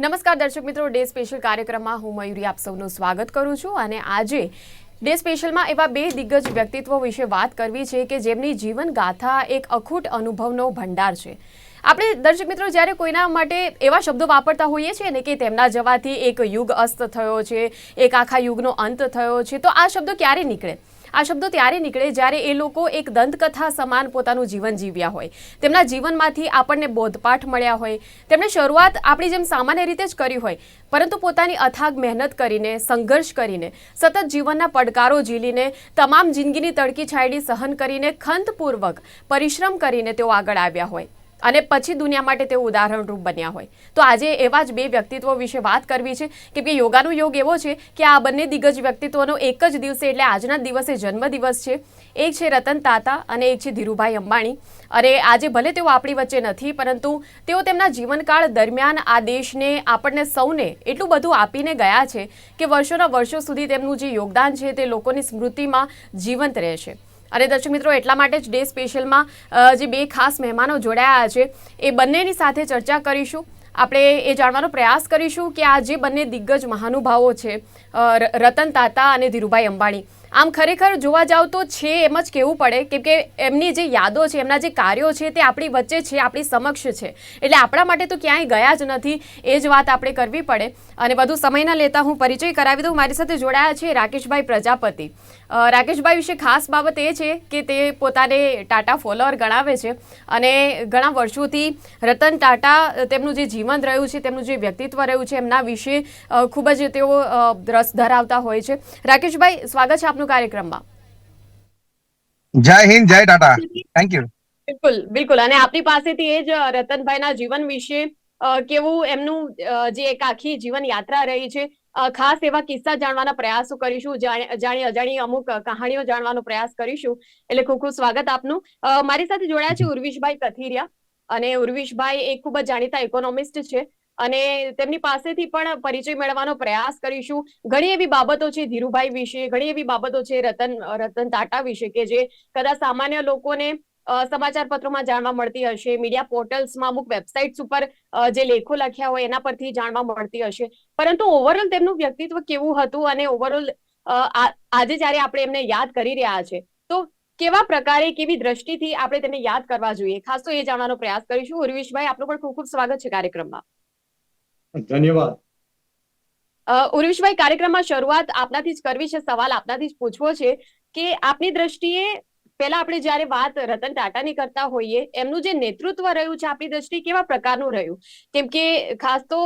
નમસ્કાર દર્શક મિત્રો, ડે સ્પેશિયલ કાર્યક્રમમાં હું મયુરી આપ સૌનું સ્વાગત કરું છું અને આજે ડે સ્પેશિયલમાં એવા બે દિગ્ગજ વ્યક્તિત્વ વિશે વાત કરવી છે કે જેમની જીવનગાથા એક અખૂટ અનુભવનો ભંડાર છે. આપણે દર્શક મિત્રો, જ્યારે કોઈના માટે એવા શબ્દો વાપરતા હોઈએ છીએ ને કે તેમના જવાથી એક યુગ અસ્ત થયો છે, એક આખા યુગનો અંત થયો છે, તો આ શબ્દો ક્યારે નીકળે? આ શબ્દો ત્યારે નીકળે જ્યારે એ લોકો એક દંતકથા સમાન પોતાનું જીવન જીવ્યા હોય. તેમના જીવનમાંથી આપણને બોધપાઠ મળ્યા હોય. તેમણે શરૂઆત આપણી જેમ સામાન્ય રીતે જ કરી હોય, પરંતુ પોતાની અથાગ મહેનત કરીને, સંઘર્ષ કરીને, સતત જીવનના પડકારો ઝીલીને, તમામ જિંદગીની તડકી છાયડી સહન કરીને ખંતપૂર્વક પરિશ્રમ કરીને તેઓ આગળ આવ્યા હોય. અને પછી દુનિયા માટે તેઓ ઉદાહરણરૂપ બન્યા હોય. તો આજે એવા જ બે વ્યક્તિત્વો વિશે વાત કરવી છે કેમ કે યોગાનો યોગ એવો છે કે આ બંને દિગ્ગજ વ્યક્તિત્વનો એક જ દિવસે એટલે આજના દિવસે જન્મદિવસ છે. એક છે રતન તાતા અને એક છે ધીરુભાઈ અંબાણી. અને આજે ભલે તેઓ આપણી વચ્ચે નથી, પરંતુ તેઓ તેમના જીવનકાળ દરમિયાન આ દેશને, આપણને સૌને એટલું બધું આપીને ગયા છે કે વર્ષોના વર્ષો સુધી તેમનું જે યોગદાન છે તે લોકોની સ્મૃતિમાં જીવંત રહેશે અને દર્શક મિત્રો, એટલા માટે જ ડે સ્પેશિયલમાં જે બે ખાસ મહેમાનો જોડાયા છે, એ બંનેની સાથે ચર્ચા કરીશું. આપણે એ જાણવાનો પ્રયાસ કરીશું કે આ જે બંને દિગ્ગજ મહાનુભાવો છે રતન તાતા અને ધીરુભાઈ અંબાણી. આમ ખરેખર જોવા જાવ તો છે એમ જ કહેવું પડે કેમ કે એમની જે યાદો છે, એમના જે કાર્યો છે, તે આપણી વચ્ચે છે, આપણી સમક્ષ છે. એટલે આપણા માટે તો ક્યાંય ગયા જ નથી, એ જ વાત આપણે કરવી પડે. અને વધુ સમય ન લેતા હું પરિચય કરાવી દઉં. મારી સાથે જોડાયા છે રાકેશભાઈ પ્રજાપતિ. રાકેશભાઈ વિશે ખાસ બાબત એ છે કે તે પોતાને ટાટા ફોલોઅર ગણાવે છે અને ઘણા વર્ષોથી રતન ટાટા તેમનું જે જીવન રહ્યું છે તેમનું જે વ્યક્તિત્વ રહ્યું છે એમના વિશે ખૂબ જ તેઓ રસ ધરાવતા હોય છે. રાકેશભાઈ સ્વાગત છે આપનું કાર્યક્રમમાં. જય હિન્દ જય ટાટા. થેન્ક યુ બિલકુલ બિલકુલ. અને આપની પાસેથી એ જ રતનભાઈના જીવન વિશે અ, કેવું એમનું જે એક આખી જીવન યાત્રા રહી છે ખાસ એવા કિસ્સા જાણવાના પ્રયાસો કરીશું જાણી અજાણી અજાણી અમુક કહાણીઓ જાણવાનો પ્રયાસ કરીશું. એટલે ખૂબ ખૂબ સ્વાગત આપનું. મારી સાથે જોડાયા છે ઉર્વિશભાઈ કથિરિયા અને ઉર્વિશભાઈ એ ખૂબ જ જાણીતા ઇકોનોમિસ્ટ છે અને તેમની પાસેથી પણ પરિચય મેળવવાનો પ્રયાસ કરીશું. ઘણી એવી બાબતો છે ધીરુભાઈ વિશે ઘણી એવી બાબતો છે રતન રતન ટાટા વિશે કે જે કદાચ સામાન્ય લોકોને સમાચાર પત્રોમાં જાણવા મળતી હશે મીડિયા પોર્ટલ્સમાં અમુક વેબસાઇટ્સ ઉપર જે લેખો લખ્યા હોય એના પરથી જાણવા મળતી હશે. પરંતુ ઓવરઓલ તેમનું વ્યક્તિત્વ કેવું હતું અને ઓવરઓલ આજે જ્યારે આપણે એમને યાદ કરી રહ્યા છે તો કેવા પ્રકારે કેવી દ્રષ્ટિથી આપણે તેને યાદ કરવા જોઈએ? ખાસ તો એ જાણવાનો પ્રયાસ કરીશું. ઉર્વિશભાઈ આપનું પણ ખૂબ ખૂબ સ્વાગત છે કાર્યક્રમમાં. ધન્યવાદ. ઉર્વિશભાઈ કાર્યક્રમમાં શરૂઆત આપનાથી જ કરવી છે સવાલ આપનાથી જ પૂછવો છે કે આપની દ્રષ્ટિએ પહેલા આપણે જ્યારે વાત રતન ટાટાની કરતા હોઈએ, એમનું જે નેતૃત્વ રહ્યું છે આપણી દ્રષ્ટિએ કેવા પ્રકારનું રહ્યું? કેમ કે ખાસ તો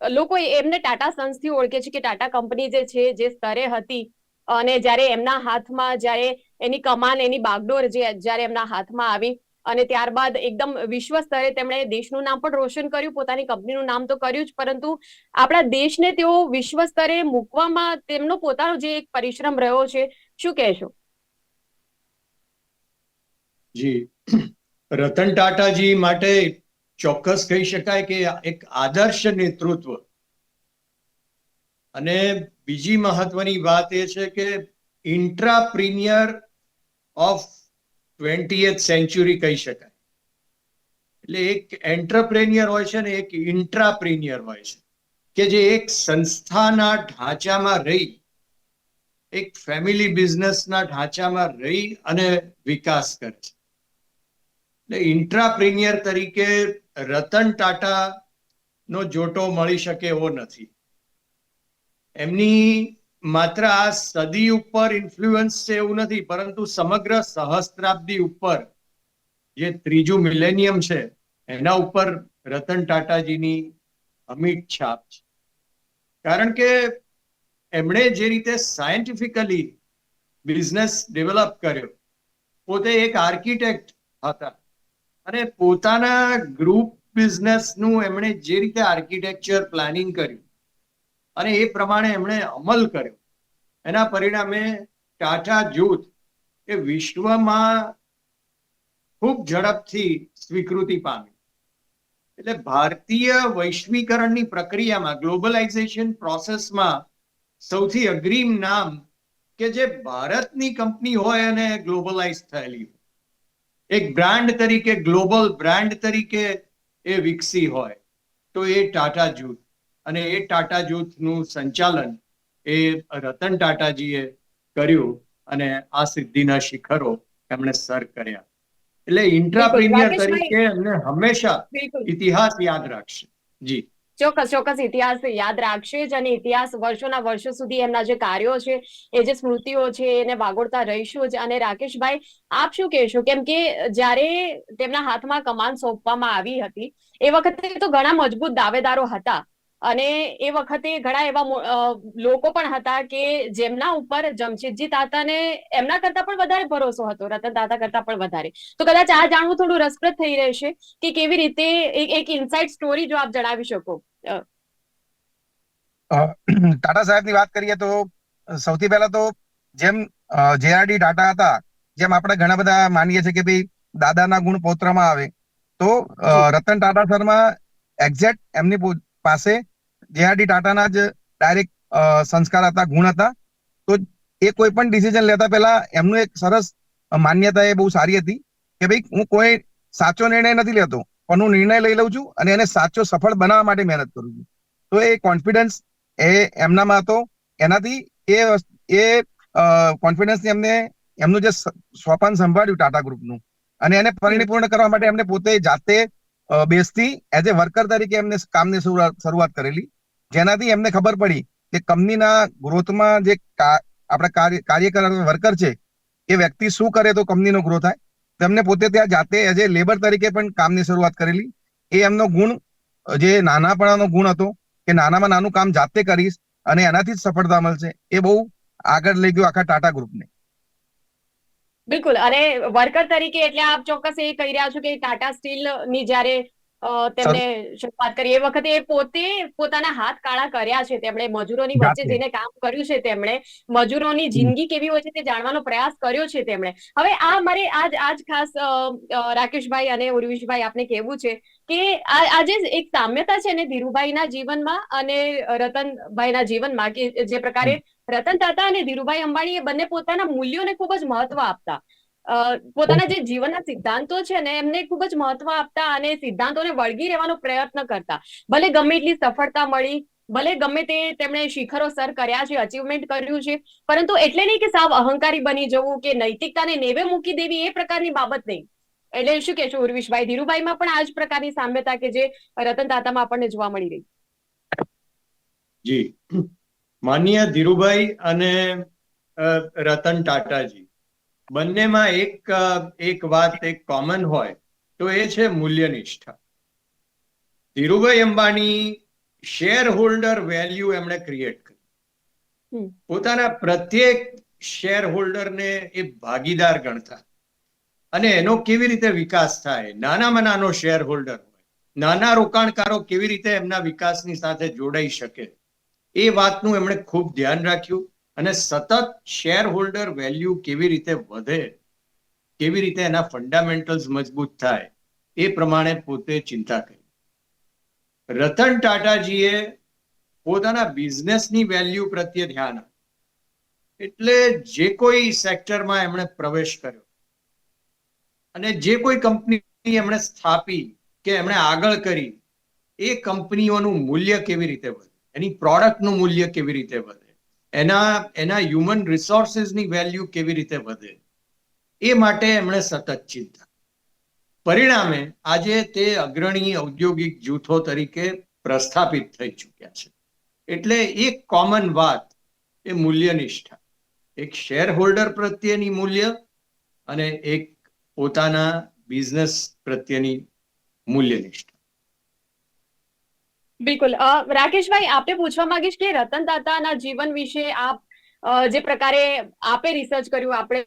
લોકો એમને ટાટા સન્સથી ઓળખે છે કે ટાટા કંપની જે છે, જે સ્તરે હતી અને જ્યારે એમના હાથમાં જ્યારે એની કમાન, એની બાગડોર જે જ્યારે એમના હાથમાં આવી અને ત્યારબાદ એકદમ વિશ્વ સ્તરે તેમણે દેશનું નામ પણ રોશન કર્યું, પોતાની કંપનીનું નામ તો કર્યું જ, પરંતુ આપણા દેશને તેઓ વિશ્વ સ્તરે મૂકવામાં તેમનો પોતાનો જે એક પરિશ્રમ રહ્યો છે, શું કહેશો? જી. રતન ટાટાજી માટે ચોક્કસ કહી શકાય કે એક આદર્શ નેતૃત્વ. અને બીજી મહત્વની વાત એ છે કે ઇન્ટ્રાપ્રિનિયર ઓફ ટ્વેન્ટીએથ સેન્ચુરી કહી શકાય. એટલે એક એન્ટરપ્રેન્યર હોય છે ને એક ઇન્ટ્રાપ્રિનિયર હોય છે. કે જે એક સંસ્થાના ઢાંચામાં રહી, એક ફેમિલી બિઝનેસના ઢાંચામાં રહી અને વિકાસ કરે છે. ઇન્ટ્રાપ્રિનિયર તરીકે રતન ટાટા નો જોટો મળી શકે એવો નથી. એમની માત્ર આ સદી ઉપર ઇન્ફ્લુઅન્સ છે એવું નથી, પરંતુ સમગ્ર સહસ્ત્રાબ્દી ઉપર જે ત્રીજું મિલેનિયમ છે, એના ઉપર રતન ટાટાજીની અમિટ છાપ છે. કારણ કે એમણે જે રીતે સાયન્ટિફિકલી બિઝનેસ ડેવલપ કર્યો, પોતે એક આર્કિટેક્ટ હતા. અને પોતાના ગ્રુપ બિઝનેસનું એમણે જે રીતે આર્કિટેક્ચર પ્લાનિંગ કર્યું અને એ પ્રમાણે એમણે અમલ કર્યો. એના પરિણામે ટાટા જૂથ એ વિશ્વમાં ખૂબ ઝડપથી સ્વીકૃતિ પામી. એટલે ભારતીય વૈશ્વિકરણની પ્રક્રિયામાં ગ્લોબલાઇઝેશન પ્રોસેસમાં સૌથી અગ્રીમ નામ કે જે ભારતની કંપની હોય અને ગ્લોબલાઇઝ થયેલી હોય. એક બ્રાન્ડ તરીકે ગ્લોબલ બ્રાન્ડ તરીકે એ વિકસી હોય તો એ ટાટા જૂથ. અને એ ટાટા જૂથનું સંચાલન એ રતન ટાટાજીએ કર્યું અને આ સિદ્ધિના શિખરો એમણે સર કર્યા. એટલે ઇન્ટ્રાપ્રિન્યર તરીકે એમને હંમેશા ઇતિહાસ યાદ રાખશે. જી. ચોક્કસ ચોક્કસ ઇતિહાસ યાદ રાખશે જ અને ઇતિહાસ વર્ષોના વર્ષો સુધી એમના જે કાર્યો છે, એ જે સ્મૃતિઓ છે, એને વાગોળતા રહીશું જ. અને રાકેશભાઈ, આપ શું કહેશો? કેમ કે જ્યારે તેમના હાથમાં કમાન સોંપવામાં આવી હતી, એ વખતે તો ઘણા મજબૂત દાવેદારો હતા. અને એ વખતે ઘણા એવા લોકો પણ હતા કે જેમના ઉપર જમશેદજી તાતાને એમના કરતા પણ વધારે ભરોસો હતો, રતન તાતા કરતા પણ વધારે. તો કદાચ આ જાણવું થોડું રસપ્રદ થઈ રહેશે કે કેવી રીતે એક ઇનસાઇડ સ્ટોરી જો આપ જણાવી શકો. ટાટા સાહેબની વાત કરીએ તો સૌથી પહેલા તો જેમ જેઆરડી ટાટા હતા જેમ આપણે ઘણા બધા માનીએ છીએ કે ભાઈ દાદાના ગુણ પૌત્રમાં આવે તો રતન ટાટા શર્મા એક્ઝેક્ટ એમની પાસે જેઆરડી ટાટાના જ ડાયરેક્ટ સંસ્કાર હતા ગુણ હતા તો એ કોઈ પણ ડિસિઝન લેતા પહેલા એમનું એક સરસ માન્યતા એ બહુ સારી હતી કે ભાઈ હું કોઈ સાચો નિર્ણય નથી લેતો પણ હું નિર્ણય લઈ લઉં છું અને એને સાચો સફળ બનાવવા માટે મહેનત કરું છું. તો એ કોન્ફિડન્સ એ એમનામાં હતો. એનાથી એ એ કોન્ફિડન્સ એમને, એમનું જે સોપાન સંભાળ્યું ટાટા ગ્રુપનું. અને એને પરિપૂર્ણ કરવા માટે એમને પોતે જાતે બેસતી, એઝ એ વર્કર તરીકે એમને કામની શરૂઆત કરેલી. જેનાથી એમને ખબર પડી કે કંપનીના ગ્રોથમાં જે આપણા કાર્ય કાર્ય કરનાર વર્કર છે, એ વ્યક્તિ શું કરે તો કંપનીનો ગ્રોથ થાય. તેમને પોતે ત્યાં જાતે એઝ એ લેબર તરીકે પણ કામની શરૂઆત કરેલી. એ એમનો ગુણ, જે નાનાપણાનો ગુણ હતો, કે નાનામાં નાનું કામ જાતે કરીશ અને એનાથી જ સફળતા મળશે, એ બહુ આગળ લઈ ગયું આખા ટાટા ગ્રુપને. બિલકુલ. અને વર્કર તરીકે એટલે આપ ચોક્કસ એ કહી રહ્યા છો કે ટાટા સ્ટીલની જ્યારે અ, તેમણે શરૂઆત કરી. એ વખતે એ પોતે પોતાના હાથ કાળા કર્યા છે તેમણે. મજૂરોની વચ્ચે જઈને કામ કર્યું છે તેમણે. મજૂરોની જિંદગી કેવી હોય છે તે જાણવાનો પ્રયાસ કર્યો છે તેમણે. હવે આ મારે આજ આજ ખાસ રાકેશભાઈ અને ઉર્વિશભાઈ આપને કહેવું છે કે આ જે એક સામ્યતા છે ને ધીરુભાઈના જીવનમાં અને રતનભાઈના જીવનમાં કે જે પ્રકારે રતન તાતા અને ધીરુભાઈ અંબાણી એ બંને પોતાના મૂલ્યોને ખૂબ જ મહત્વ આપતા. પોતાના જે જીવનના સિદ્ધાંતો છે ને એમને ખૂબ જ મહત્વ આપતા અને સિદ્ધાંતોને વળગી રહેવાનો પ્રયત્ન કરતા. ભલે ગમે એટલી સફળતા મળી ભલે ગમે તે તેમણે શિખરો સર કર્યા છે અચીવમેન્ટ કર્યું છે પરંતુ એટલે નહીં કે સાવ અહંકારી બની જવું કે નૈતિકતાને નેવે મૂકી દેવી એ પ્રકારની બાબત નહીં. એટલે શું કહેશો ઉર્વિશભાઈ? ધીરુભાઈમાં પણ આ જ પ્રકારની સામ્યતા કે જે રતન તાતામાં આપણને જોવા મળી રહી. જી. માન્ય ધીરુભાઈ અને રતન ટાટાજી. બંનેમાં એક એક વાત એક કોમન હોય તો એ છે મૂલ્ય નિષ્ઠા Dhirubhai Ambani shareholder value એમણે ક્રિએટ કરી. પોતાના પ્રત્યેક શેર હોલ્ડરને એ ભાગીદાર ગણતા. અને એનો કેવી રીતે વિકાસ થાય? નાનામાં નાનો શેર હોલ્ડર હોય. નાના રોકાણકારો કેવી રીતે એમના વિકાસની સાથે જોડાઈ શકે? એ વાતનું એમણે ખૂબ ધ્યાન રાખ્યું. અને સતત શેર હોલ્ડર વેલ્યુ કેવી રીતે વધે, કેવી રીતે એના ફંડામેન્ટલ્સ મજબૂત થાય, એ પ્રમાણે પોતે ચિંતા કરી. રતન ટાટાજીએ પોતાના બિઝનેસની વેલ્યુ પ્રત્યે ધ્યાન આપ્યું. એટલે જે કોઈ સેક્ટરમાં એમણે પ્રવેશ કર્યો, અને જે કોઈ કંપની એમણે સ્થાપી કે એમણે આગળ કરી, એ કંપનીઓનું મૂલ્ય કેવી રીતે વધે, એની પ્રોડક્ટનું મૂલ્ય કેવી રીતે વધે. એના એના હ્યુમન રિસોર્સિસની વેલ્યુ કેવી રીતે વધે? એ માટે એમણે સતત ચિંતા. પરિણામે આજે તે અગ્રણી ઔદ્યોગિક જૂથો તરીકે પ્રસ્થાપિત થઈ ચૂક્યા છે. એટલે એક કોમન વાત એ મૂલ્યનિષ્ઠા. એક શેર હોલ્ડર પ્રત્યેની મૂલ્ય અને એક પોતાના બિઝનેસ પ્રત્યેની મૂલ્યનિષ્ઠા. બિલકુલ. રાકેશભાઈ આપને પૂછવા માંગીશ કે રતન તાતાના જીવન વિશે આપ જે પ્રકારે આપે રિસર્ચ કર્યું આપણે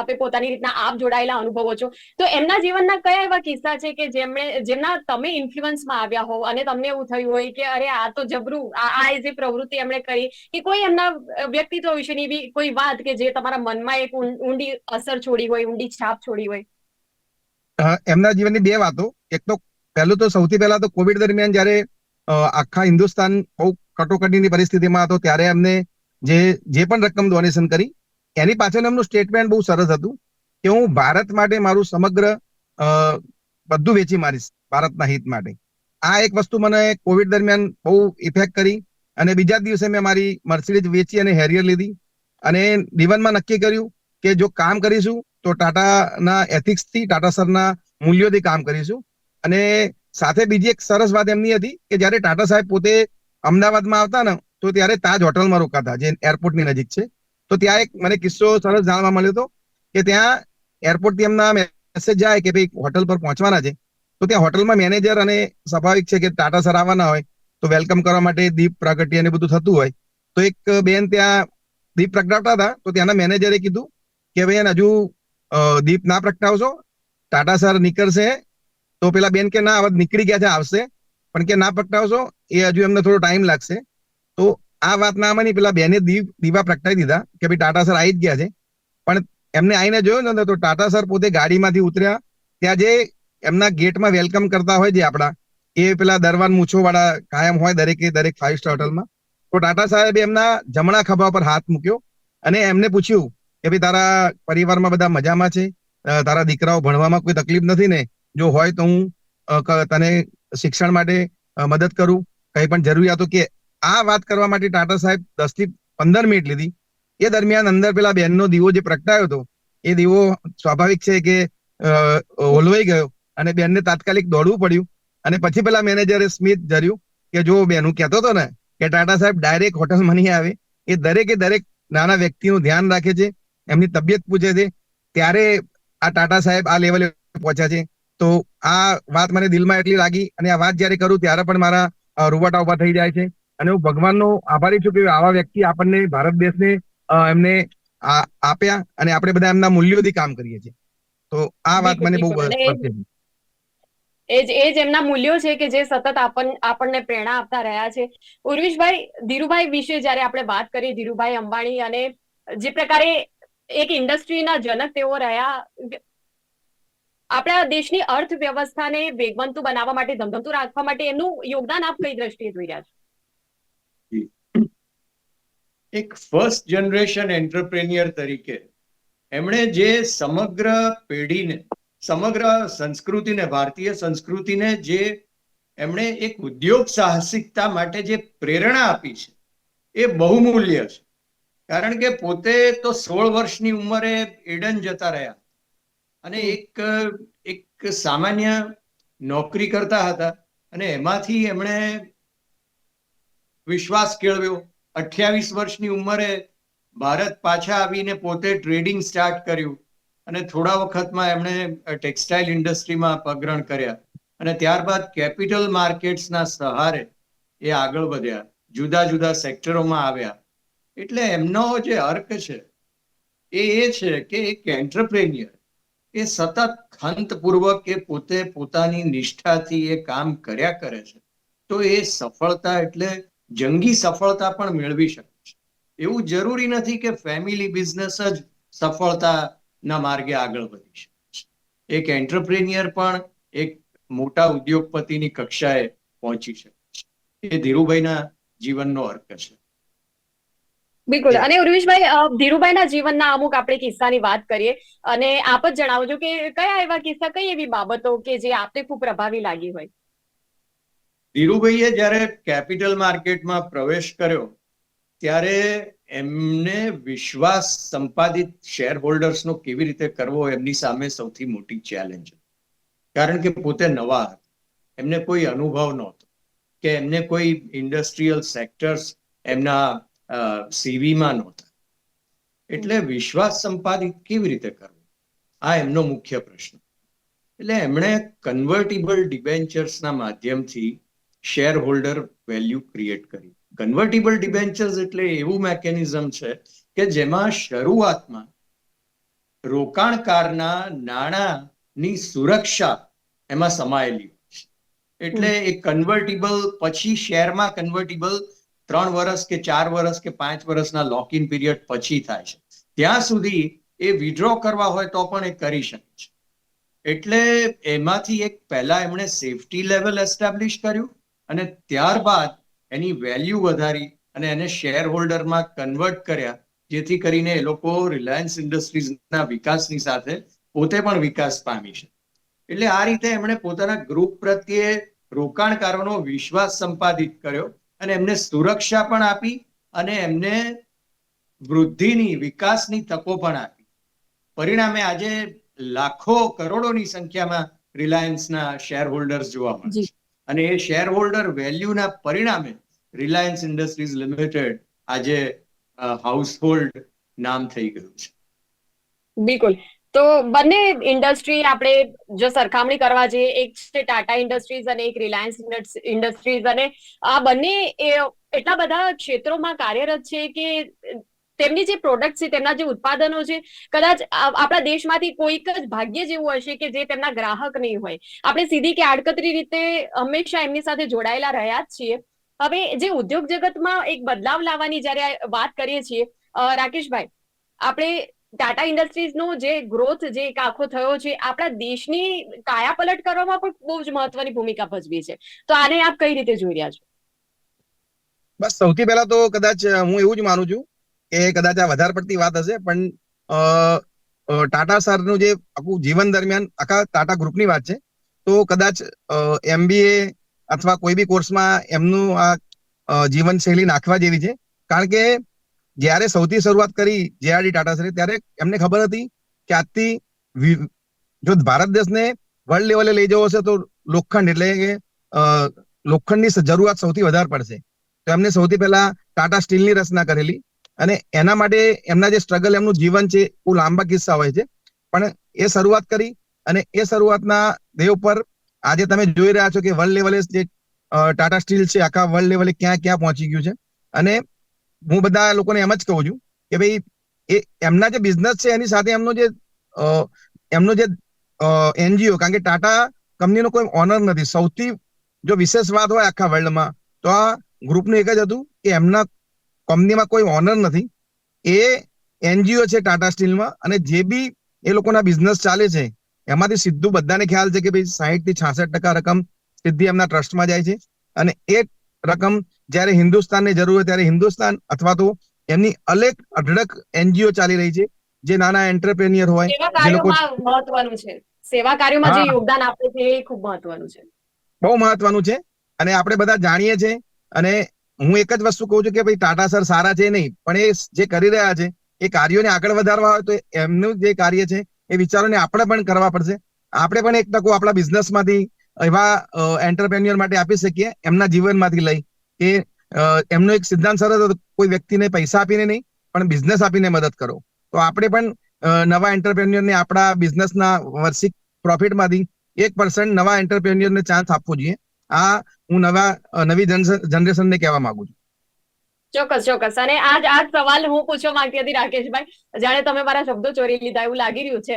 આપે પોતાની રીતના આપ જોડાયેલા અનુભવો છો. તો એમના જીવનના કયા એવા કિસ્સા છે કે જેમણે, જેમના તમે ઇન્ફ્લુઅન્સમાં આવ્યા હો અને તમને એવું થયું હોય કે અરે, આ તો જબરું, આ જે પ્રવૃત્તિ એમણે કરી, કે કોઈ એમના વ્યક્તિત્વ વિશેની બી કોઈ વાત કે જે તમારા મનમાં એક ઊંડી અસર છોડી હોય, ઊંડી છાપ છોડી હોય? એમના જીવનની બે વાતો. એક તો પહેલું તો સૌથી પહેલા તો કોવિડ દરમિયાન જ્યારે આખા હિન્દુસ્તાન બહુ કટોકટીની પરિસ્થિતિમાં હતો, ત્યારે એમને જે જે પણ રકમ ડોનેશન કરી, એની પાછળ એમનું સ્ટેટમેન્ટ બહુ સરસ હતું કે હું ભારત માટે મારું સમગ્ર બધું વેચી મારીશ ભારતના હિત માટે. આ એક વસ્તુ મને કોવિડ દરમિયાન બહુ ઇફેક્ટ કરી અને બીજા દિવસે મેં મારી મર્સિડીઝ વેચી અને હેરિયર લીધી અને જીવનમાં નક્કી કર્યું કે જો કામ કરીશું તો ટાટાના એથિક્સથી ટાટા સરના મૂલ્યોથી કામ કરીશું અને સાથે બીજી એક સરસ વાત એમની હતી કે જ્યારે ટાટા સાહેબ પોતે અમદાવાદમાં આવતા ને, તો ત્યારે તાજ હોટલમાં રોકાતા, જે એરપોર્ટની નજીક છે. તો ત્યાં એક મને કિસ્સો સરસ જાણવા મળ્યો હતો કે ત્યાં એરપોર્ટથી એમના મેસેજ જાય કે ભાઈ હોટલ પર પહોંચવાના છે. તો ત્યાં હોટલમાં મેનેજર અને સ્વાભાવિક છે કે ટાટા સર આવવાના હોય, તો વેલકમ કરવા માટે દીપ પ્રાગટ્ય અને બધું થતું હોય. તો એક બેન ત્યાં દીપ પ્રગટાવતા હતા, તો ત્યાંના મેનેજરે કીધું કે ભાઈ, હજુ દીપ ના પ્રગટાવશો, ટાટા સર નીકળશે તો પેલા બેન કે, ના, હવે નીકળી ગયા છે, આવશે. પણ કે, ના પ્રગટાવશો એ હજુ એમને થોડો ટાઈમ લાગશે. તો આ વાત ના માની પેલા બેને દીવા પ્રગટાવી દીધા કે ભાઈ ટાટા સર આવી જ ગયા છે. પણ એમને આવીને જોયું ને તો ટાટા સર પોતે ગાડીમાંથી ઉતર્યા. ત્યાં જે એમના ગેટમાં વેલકમ કરતા હોય જે આપણા, એ પેલા દરવાન મૂછો વાળા કાયમ હોય દરેકે, દરેક ફાઈવ સ્ટાર હોટલમાં. તો ટાટા સાહેબે એમના જમણા ખભા પર હાથ મૂક્યો અને એમને પૂછ્યું કે ભાઈ, તારા પરિવારમાં બધા મજામાં છે? તારા દીકરાઓ ભણવામાં કોઈ તકલીફ નથી ને? જો હોય તો હું તને શિક્ષણ માટે મદદ કરું. કઈ પણ જરૂરિયાતો કે આ વાત કરવા માટે ટાટા સાહેબ દસથી પંદર મિનિટ લીધી. એ દરમિયાન અંદર પેલા બેનનો દીવો જે પ્રગટાયો હતો, એ દીવો સ્વાભાવિક છે કે ઓલવાઈ ગયો અને બેનને તાત્કાલિક દોડવું પડ્યું. અને પછી પેલા મેનેજરે સ્મિત ધર્યું કે જો બેન, હું કહેતો હતો ને કે ટાટા સાહેબ ડાયરેક્ટ હોટલ નહીં આવે, એ દરેકે દરેક નાના વ્યક્તિનું ધ્યાન રાખે છે, એમની તબિયત પૂછે છે. ત્યારે આ ટાટા સાહેબ આ લેવલે પહોંચ્યા છે. તો આ વાત મને દિલમાં એટલી લાગી અને આ વાત જ્યારે કરું ત્યારે પણ મારા રૂવાટા ઊભા થઈ જાય છે. અને હું ભગવાનનો આભારી છું કે આવા વ્યક્તિ આપણને ભારત દેશને એમને આપ્યા અને આપણે બધા એમના મૂલ્યોથી કામ કરીએ છીએ. તો આ વાત મને બહુ એ- એ જ એ જ એમના મૂલ્યો છે કે જે સતત આપણ આપણને પ્રેરણા આપતા રહ્યા છે. ઉર્વિશભાઈ ધીરુભાઈ વિશે જ્યારે આપણે વાત કરીએ ધીરુભાઈ અંબાણી અને જે પ્રકારે એક ઇન્ડસ્ટ્રીના જનક તેઓ રહ્યા આપણા દેશની અર્થવ્યવસ્થાને વેગવંતુ બનાવવા માટે, ધમધમતું રાખવા માટે એમનું યોગદાન આપ કઈ દ્રષ્ટિએ જોઈ રહ્યા છો? એક ફર્સ્ટ જનરેશન એન્ટરપ્રેન્યોર તરીકે એમણે જે સમગ્ર પેઢીને, સમગ્ર સંસ્કૃતિને, ભારતીય સંસ્કૃતિને જે એમણે એક ઉદ્યોગ સાહસિકતા માટે જે પ્રેરણા આપી છે, એ બહુમૂલ્ય છે. કારણ કે પોતે તો સોળ વર્ષની ઉંમરે એડન જતા રહ્યા. અને એક એક સામાન્ય નોકરી કરતા હતા અને એમાંથી એમણે વિશ્વાસ કેળવ્યો. અઠ્યાવીસ વર્ષની ઉંમરે ભારત પાછા આવીને પોતે ટ્રેડિંગ સ્ટાર્ટ કર્યું અને થોડા વખતમાં એમણે ટેક્સટાઇલ ઇન્ડસ્ટ્રીમાં પગરણ કર્યા અને ત્યારબાદ કેપિટલ માર્કેટ્સના સહારે એ આગળ વધ્યા, જુદા જુદા સેક્ટરોમાં આવ્યા. એટલે એમનો જે અર્ક છે એ એ છે કે એક એન્ટરપ્રેન્યોર એ સતત ખંતપૂર્વક એ પોતે પોતાની નિષ્ઠાથી એ કામ કર્યા કરે છે. તો એ સફળતા એટલે જંગી સફળતા પણ મેળવી શકે છે. એવું જરૂરી નથી કે ફેમિલી બિઝનેસ જ સફળતાના માર્ગે આગળ વધી શકે છે. એક એન્ટરપ્રેન્યોર પણ એક મોટા ઉદ્યોગપતિની કક્ષાએ પહોંચી શકે છે. એ ધીરુભાઈના જીવનનો અર્ક છે. બિલકુલ. અને ઉર્વિશભાઈ ધીરુભાઈના જીવનના અમુક આપણે કિસ્સાની વાત કરીએ. અને આપ જ જણાવજો કે કયા એવા કિસ્સા કઈ એવી બાબતો કે જે આપને ખૂબ પ્રભાવી લાગી હોય? ધીરુભાઈએ જ્યારે કેપિટલ માર્કેટમાં પ્રવેશ કર્યો ત્યારે એમને વિશ્વાસ સંપાદિત શેર હોલ્ડર્સનો કેવી રીતે કરવો એમની સામે સૌથી મોટી ચેલેન્જ કારણ કે પોતે નવા હતા. એમને કોઈ અનુભવ નહોતો કે એમને કોઈ ઇન્ડસ્ટ્રીયલ સેક્ટર્સ એમના સીવીમાં નહોતા. એટલે વિશ્વાસ સંપાદિત કેવી રીતે કરવો? આ એમનો મુખ્ય પ્રશ્ન. એટલે એમણે કન્વર્ટિબલ ડિબેન્ચર્સના માધ્યમથી શેર હોલ્ડર વેલ્યુ ક્રિએટ કરી. કન્વર્ટિબલ ડિબેન્ચર્સ એટલે એવું મેકેનિઝમ છે કે જેમાં શરૂઆતમાં રોકાણકારના નાણાંની સુરક્ષા એમાં સમાયેલી હોય છે. એટલે એ કન્વર્ટિબલ પછી શેરમાં કન્વર્ટિબલ ત્રણ વર્ષ કે ચાર વર્ષ કે પાંચ વર્ષના લોક ઇન પીરિયડ પછી થાય છે. ત્યાં સુધી એ વિડ્રો કરવા હોય તો પણ એ કરી શકે છે. એટલે એમાંથી એક પહેલા એમણે સેફટી લેવલ એસ્ટાબ્લિશ કર્યું અને ત્યારબાદ એની વેલ્યુ વધારી અને એને શેર હોલ્ડરમાં કન્વર્ટ કર્યા, જેથી કરીને એ લોકો રિલાયન્સ ઇન્ડસ્ટ્રીઝના વિકાસની સાથે પોતે પણ વિકાસ પામી છે એટલે આ રીતે એમણે પોતાના ગ્રુપ પ્રત્યે રોકાણકારોનો વિશ્વાસ સંપાદિત કર્યો અને એમને સુરક્ષા પણ આપી અને એમને વૃદ્ધિની વિકાસની તકો પણ આપી. પરિણામે આજે લાખો કરોડોની સંખ્યામાં રિલાયન્સના શેર હોલ્ડર્સ જોવા મળે અને એ શેર હોલ્ડર વેલ્યુના પરિણામે રિલાયન્સ ઇન્ડસ્ટ્રીઝ લિમિટેડ આજે હાઉસહોલ્ડ નામ થઈ ગયું છે. બિલકુલ. તો બંને ઇન્ડસ્ટ્રી આપણે જો સરખામણી કરવા જઈએ, એક છે ટાટા ઇન્ડસ્ટ્રીઝ અને એક રિલાયન્સ ઇન્ડસ્ટ્રીઝ અને આ બંને એટલા બધા ક્ષેત્રોમાં કાર્યરત છે કે તેમની જે પ્રોડક્ટ છે, તેમના જે ઉત્પાદનો છે, કદાચ આપણા દેશમાંથી કોઈક જ ભાગ્ય જેવું હશે કે જે તેમના ગ્રાહક નહીં હોય. આપણે સીધી કે આડકતરી રીતે હંમેશા એમની સાથે જોડાયેલા રહ્યા જ છીએ. હવે જે ઉદ્યોગ જગતમાં એક બદલાવ લાવવાની જ્યારે વાત કરીએ છીએ રાકેશભાઈ, આપણે ટાટા ઇન્ડસ્ટ્રીઝનો જે ગ્રોથ જે એક આખો થયો છે, આપણા દેશની કાયાપલટ કરવામાં પણ બહુ જ મહત્વની ભૂમિકા ભજવી છે. તો આને આપ કઈ રીતે જોઈ રહ્યા છો? બસ સૌથી પહેલા તો કદાચ હું એવું જ માનું છું કે કદાચ આ વધારે પડતી વાત હશે, પણ ટાટા સરનું જે આખું જીવન દરમિયાન આખા ટાટા ગ્રુપની વાત છે. તો કદાચ એમબીએ અથવા કોઈ બી કોર્સમાં એમનું આ જીવનશૈલી નાખવા જેવી છે. કારણ કે જ્યારે સૌથી શરૂઆત કરી જેઆરડી ટાટા સરે ત્યારે એમને ખબર હતી કે આજથી જો ભારત દેશને વર્લ્ડ લેવલે લઈ જવો હશે તો લોખંડ એટલે કે લોખંડની જરૂરિયાત સૌથી વધારે પડશે. તો એમને સૌથી પહેલા ટાટા સ્ટીલની રચના કરેલી અને એના માટે એમના જે સ્ટ્રગલ એમનું જીવન છે બહુ લાંબા કિસ્સા હોય છે. પણ એ શરૂઆત કરી અને એ શરૂઆતના દેવ પર આજે તમે જોઈ રહ્યા છો કે વર્લ્ડ લેવલે જે ટાટા સ્ટીલ છે, આખા વર્લ્ડ લેવલે ક્યાં ક્યાં પહોંચી ગયું છે. અને હું બધા લોકોને એમ જ કહું છું કે ભાઈ, એ એમના જે બિઝનેસ છે, એની સાથે એમનો જે એમનો જે એનજીઓ કારણ કે ટાટા કંપનીનો કોઈ ઓનર નથી. સૌથી જો વિશેષ વાત હોય આખા વર્લ્ડમાં તો આ ગ્રુપનું એક જ હતું કે એમના કંપનીમાં કોઈ ઓનર નથી. એ એનજીઓ છે ટાટા સ્ટીલમાં અને જે બી એ લોકોના બિઝનેસ ચાલે છે, એમાંથી સીધું બધાને ખ્યાલ છે કે ભાઈ સાહીઠથી છાસઠ ટકા રકમ સીધી એમના ટ્રસ્ટમાં જાય છે અને એ રકમ જ્યારે હિન્દુસ્તાનની જરૂર હોય ત્યારે હિન્દુસ્તાન અથવા તો એમની અલેક અઢળક એનજીઓ ચાલી રહી છે જે નાના એન્ટરપ્રેન્યોર હોય જે લોકો મહત્વનું છે. સેવા કાર્યોમાં જે યોગદાન આપે છે એ ખૂબ મહત્વનું છે. બહુ મહત્વનું છે અને આપણે બધા જાણીએ છીએ અને હું એક જ વસ્તુ કહું છું કે ભાઈ ટાટા સર સારા છે નહીં પણ એ જે કરી રહ્યા છે એ કાર્યોને આગળ વધારવા હોય તો એમનું જે કાર્ય છે એ વિચારોને આપણે પણ કરવા પડશે. આપણે પણ એક તકો આપણા બિઝનેસમાંથી એવા એન્ટરપ્રેન્યોર માટે આપી શકીએ એમના જીવનમાંથી લઈ. કે એમનો એક સિદ્ધાંત સરસ હતો, કોઈ વ્યક્તિને પૈસા આપીને નહીં, પણ બિઝનેસ આપીને મદદ કરો. તો આપણે પણ નવા એન્ટરપ્રેન્યોરને આપણા બિઝનેસના વાર્ષિક પ્રોફિટમાંથી એક પર્સન્ટ નવા એન્ટરપ્રેન્યોરને ચાન્સ આપવો જોઈએ. આ હું નવા નવી જનરેશનને કહેવા માંગુ છું. ચોક્કસ ચોક્કસ. અને આજ આજ સવાલ હું પૂછવા માંગતી હતી રાકેશભાઈ જાણે તમે મારા શબ્દો ચોરી લીધા એવું લાગી રહ્યું છે.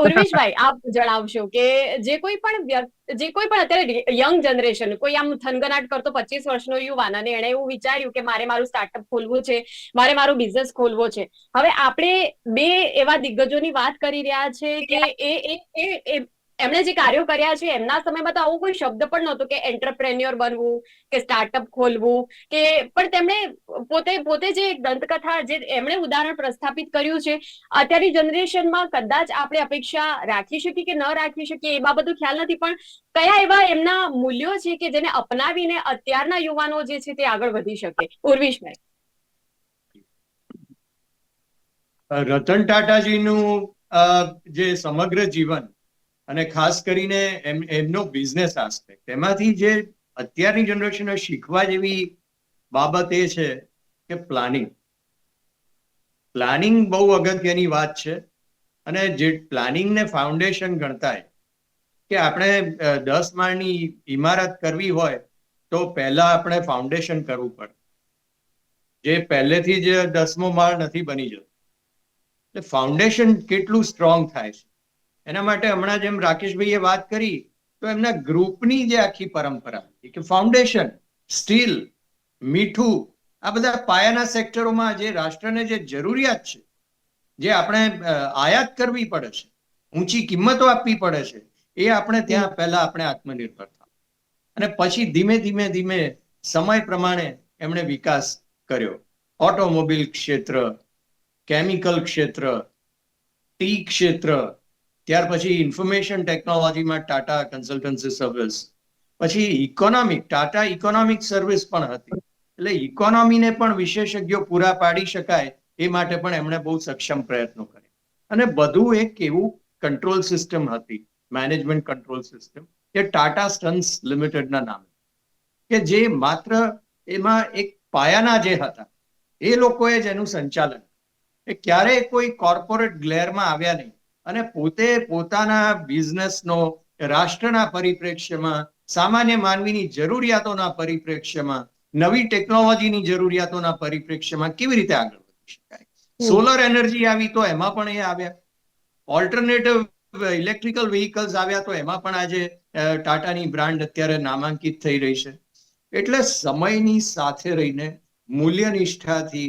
ઉર્વિશભાઈ આપ જણાવશો કે જે કોઈ પણ જે કોઈ પણ અત્યારે યંગ જનરેશન કોઈ આમ થનગનાટ કરતો પચીસ વર્ષનો યુવાન અને એણે એવું વિચાર્યું કે મારે મારું સ્ટાર્ટઅપ ખોલવું છે મારે મારું બિઝનેસ ખોલવો છે. હવે આપણે બે એવા દિગ્ગજોની વાત કરી રહ્યા છે કે એ એ એ- એ એમણે જે કાર્યો કર્યા છે, એમના સમયમાં તો આવો કોઈ શબ્દ પણ નહોતો કે એન્ટરપ્રેન્યોર બનવું, કે સ્ટાર્ટઅપ ખોલવું, કે પણ તેમણે પોતે પોતે જે દંતકથા જે એમણે ઉદાહરણ પ્રસ્થાપિત કર્યું છે, અત્યારની જનરેશનમાં કદાચ આપણે અપેક્ષા રાખી શકીએ કે ન રાખી શકીએ, એ બાબતો ખ્યાલ નથી. પણ કયા એવા એમના મૂલ્યો છે કે જેને અપનાવીને અત્યારના યુવાનો જે છે તે આગળ વધી શકે? ઉર્વિશભાઈ. રતન ટાટાજીનું જે સમગ્ર જીવન અને ખાસ કરીને એમ, એમનો બિઝનેસ આસ્પેક્ટ એમાંથી જે અત્યારની જનરેશનને શીખવા જેવી બાબત એ છે કે પ્લાનિંગ પ્લાનિંગ બહુ અગત્યની વાત છે અને જે પ્લાનિંગને ફાઉન્ડેશન ગણતાય કે આપણે દસ માળની ઇમારત કરવી હોય તો પહેલા આપણે ફાઉન્ડેશન કરવું પડે. જે પહેલેથી જ દસમો માળ નથી બની જતો. એટલે ફાઉન્ડેશન કેટલું સ્ટ્રોંગ થાય છે? એના માટે હમણાં જેમ રાકેશભાઈએ વાત કરી, તો એમના ગ્રુપની જે આખી પરંપરા કે ફાઉન્ડેશન સ્ટીલ મીઠું, આ બધા પાયાના સેક્ટરોમાં જે રાષ્ટ્રને જે જરૂરિયાત છે, જે આપણે આયાત કરવી પડે છે, ઊંચી કિંમતો આપવી પડે છે, એ આપણે ત્યાં પહેલા આપણે આત્મનિર્ભર થાય અને પછી ધીમે ધીમે ધીમે સમય પ્રમાણે એમણે વિકાસ કર્યો. ઓટોમોબિલ ક્ષેત્ર, કેમિકલ ક્ષેત્ર, ટી ક્ષેત્ર ત્યાર પછી ઇન્ફોર્મેશન ટેકનોલોજીમાં ટાટા કન્સલ્ટન્સી સર્વિસ પછી ઇકોનોમિક ટાટા ઇકોનોમિક સર્વિસ પણ હતી. એટલે ઇકોનોમીને પણ વિશેષજ્ઞો પૂરા પાડી શકાય એ માટે પણ એમણે બહુ સક્ષમ પ્રયત્નો કર્યા. અને બધું એક એવું કંટ્રોલ સિસ્ટમ હતી મેનેજમેન્ટ કંટ્રોલ સિસ્ટમ કે ટાટા સન્સ લિમિટેડના નામે. કે જે માત્ર એમાં એક પાયાના જે હતા, એ લોકોએ જ એનું સંચાલન એ ક્યારેય કોઈ કોર્પોરેટ ગ્લેરમાં આવ્યા નહીં. અને પોતે પોતાના બિઝનેસનો રાષ્ટ્રના પરિપ્રેક્ષ્યમાં સામાન્ય માનવીની જરૂરિયાતોના પરિપ્રેક્ષ્યમાં નવી ટેકનોલોજીની જરૂરિયાતોના પરિપ્રેક્ષ્યમાં કેવી રીતે આગળ વધી શકાય? સોલર એનર્જી આવી તો એમાં પણ એ આવ્યા. ઓલ્ટરનેટિવ ઇલેક્ટ્રિકલ વ્હીકલ્સ આવ્યા તો એમાં પણ આજે ટાટાની બ્રાન્ડ અત્યારે નામાંકિત થઈ રહી છે. એટલે સમયની સાથે રહીને મૂલ્ય નિષ્ઠાથી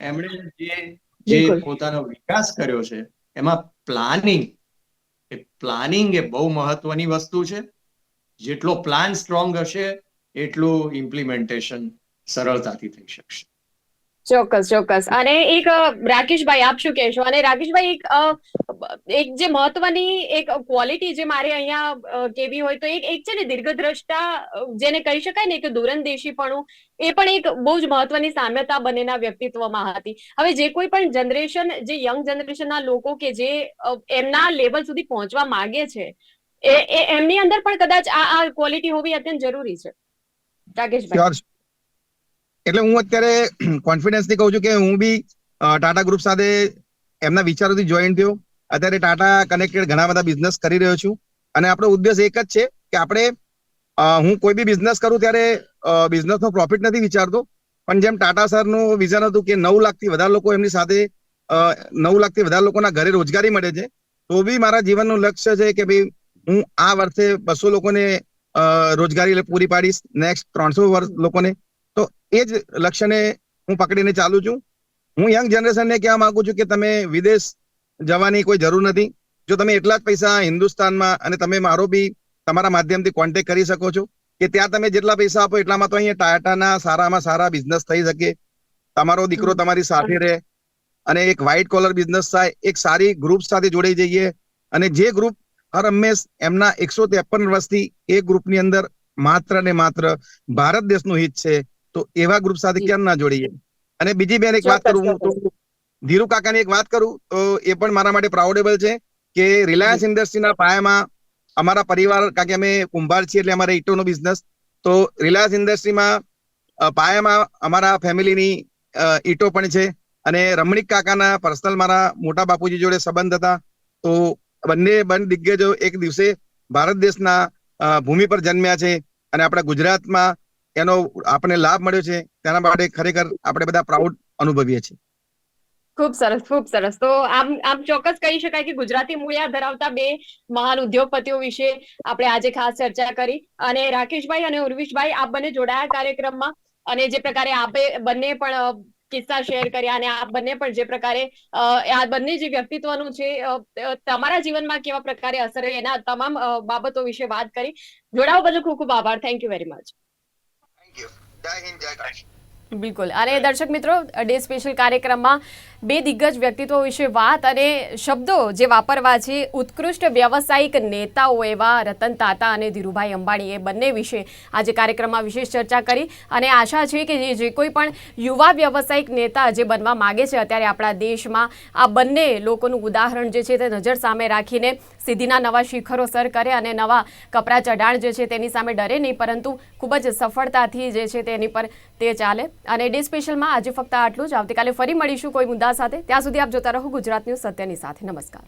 એમણે જે જે પોતાનો વિકાસ કર્યો છે એમાં પ્લાનિંગ એ પ્લાનિંગ એ બહુ મહત્વની વસ્તુ છે. જેટલો પ્લાન સ્ટ્રોંગ હશે, એટલું ઇમ્પ્લિમેન્ટેશન સરળતાથી થઈ શકશે. ચોક્કસ ચોક્કસ. અને એક રાકેશભાઈ, આપ શું કહેશો? અને રાકેશભાઈ, એક એક જે મહત્વની એક ક્વોલિટી જે મારે અહીંયા કેવી હોય તો એક એક છે ને દીર્ઘદ્રષ્ટા જેને કહી શકાય ને કે દૂરંદેશીપણું, એ પણ એક બહુ જ મહત્વની સામ્યતા બંનેના વ્યક્તિત્વમાં હતી. હવે જે કોઈ પણ જનરેશન જે યંગ જનરેશનના લોકો કે જે એમના લેવલ સુધી પહોંચવા માંગે છે, એ, એ- એમની અંદર પણ કદાચ આ આ ક્વોલિટી હોવી અત્યંત જરૂરી છે. રાકેશભાઈ. એટલે હું અત્યારે કોન્ફિડન્સથી કહું છું કે હું બી ટાટા ગ્રુપ સાથે એમના વિચારોથી જોઈન થયો. અત્યારે ટાટા કનેક્ટેડ ઘણા બધા બિઝનેસ કરી રહ્યો છું. અને આપણો ઉદ્દેશ એક જ છે કે આપણે હું કોઈ બી બિઝનેસ કરું ત્યારે બિઝનેસનો પ્રોફિટ નથી વિચારતો. પણ જેમ ટાટા સરનું વિઝન હતું કે નવ લાખથી વધારે લોકો એમની સાથે નવ લાખથી વધારે લોકોના ઘરે રોજગારી મળે છે, તો બી મારા જીવનનું લક્ષ્ય છે કે ભાઈ હું આ વર્ષે બસો લોકોને રોજગારી પૂરી પાડીશ નેક્સ્ટ ત્રણસો વર્ષ લોકોને. તો એ જ લક્ષ્યને હું પકડીને ચાલુ છું. હું યંગ જનરેશનને કહેવા માંગુ છું કે તમે વિદેશ જવાની કોઈ જરૂર નથી. જો તમે એટલા જ પૈસા હિન્દુસ્તાનમાં અને તમે મારો બી તમારા માધ્યમથી કોન્ટેક્ટ કરી શકો છો કે ત્યાં તમે જેટલા પૈસા આપો એટલામાં તો અહીંયા ટાટાના સારામાં સારા બિઝનેસ થઈ શકે. તમારો દીકરો તમારી સાથે રહે અને એક વ્હાઇટ કોલર બિઝનેસ થાય એક સારી ગ્રુપ સાથે જોડાઈ જઈએ અને જે ગ્રુપ હર હંમેશ એમના એકસો ત્રેપન વર્ષથી એ ગ્રુપની અંદર માત્ર ને માત્ર ભારત દેશનું હિત છે તો એવા ગ્રુપ સાથે કેમ ના જોડીએ અને બીજી બેન એક વાત કરું હું તો ધીરુ કાકાની એક વાત કરું તો એ પણ મારા માટે પ્રાઉડેબલ છે કે રિલાયન્સ ઇન્ડસ્ટ્રીના પાયામાં અમારા પરિવાર કારણ કે અમે કુંભાર છીએ એટલે અમારે ઈટોનો બિઝનેસ તો રિલાયન્સ ઇન્ડસ્ટ્રીમાં પાયામાં અમારા ફેમિલીની ઈટો પણ છે અને રમણીક કાકાના પર્સનલ મારા મોટા બાપુજી જોડે સંબંધ હતા તો બંને બંને દિગ્ગજો એક દિવસે ભારત દેશના ભૂમિ પર જન્મ્યા છે અને આપણા ગુજરાતમાં એનો આપણને લાભ મળ્યો છે તેના માટે ખરેખર આપણે બધા પ્રાઉડ અનુભવીએ છીએ. ખૂબ સરસ ખૂબ સરસ. તો આમ આમ ચોક્કસ કહી શકાય કે ગુજરાતી મૂળિયા ધરાવતા બે મહાન ઉદ્યોગપતિઓ વિશે આપણે આજે ખાસ ચર્ચા કરી. અને રાકેશભાઈ અને ઉર્વિશભાઈ, આપ બંને જોડાયા કાર્યક્રમમાં. અને જે પ્રકારે આપે બંને પણ કિસ્સા શેર કર્યા અને આપ બંને પણ જે પ્રકારે આ બંને જે વ્યક્તિત્વનું છે તમારા જીવનમાં કેવા પ્રકારે અસર એના તમામ બાબતો વિશે વાત કરી. જોડાવા બદલ ખૂબ ખૂબ આભાર. થેન્ક યુ વેરી મચ જય હિન્દ જય બિલકુલ. અને દર્શક મિત્રો ડે સ્પેશિયલ કાર્યક્રમમાં બે દિગ્ગજ વ્યક્તિત્વો વિશે વાત અને શબ્દો જે વાપરવા છે, ઉત્કૃષ્ટ વ્યવસાયિક નેતાઓ એવા રતન તાતા અને ધીરુભાઈ અંબાણી એ બંને વિશે આજે કાર્યક્રમમાં વિશેષ ચર્ચા કરી. અને આશા છે કે જે કોઈ પણ યુવા વ્યવસાયિક નેતા જે બનવા માગે છે, અત્યારે આપણા દેશમાં આ બંને લોકોનું ઉદાહરણ જે છે તે નજર સામે રાખીને સિદ્ધિના નવા શિખરો સર કરે અને નવા કપરા ચઢાણ જે છે તેની સામે ડરે નહીં, પરંતુ ખૂબ જ સફળતાથી જે છે તેની પર તે ચાલે. અને ડે સ્પેશિયલમાં આજે ફક્ત આટલું જ. આવતીકાલે ફરી મળીશું કોઈ મુદ્દા સાથે. ત્યાં સુધી આપ જોતા રહો ગુજરાત ન્યૂઝ સત્યની સાથે. નમસ્કાર.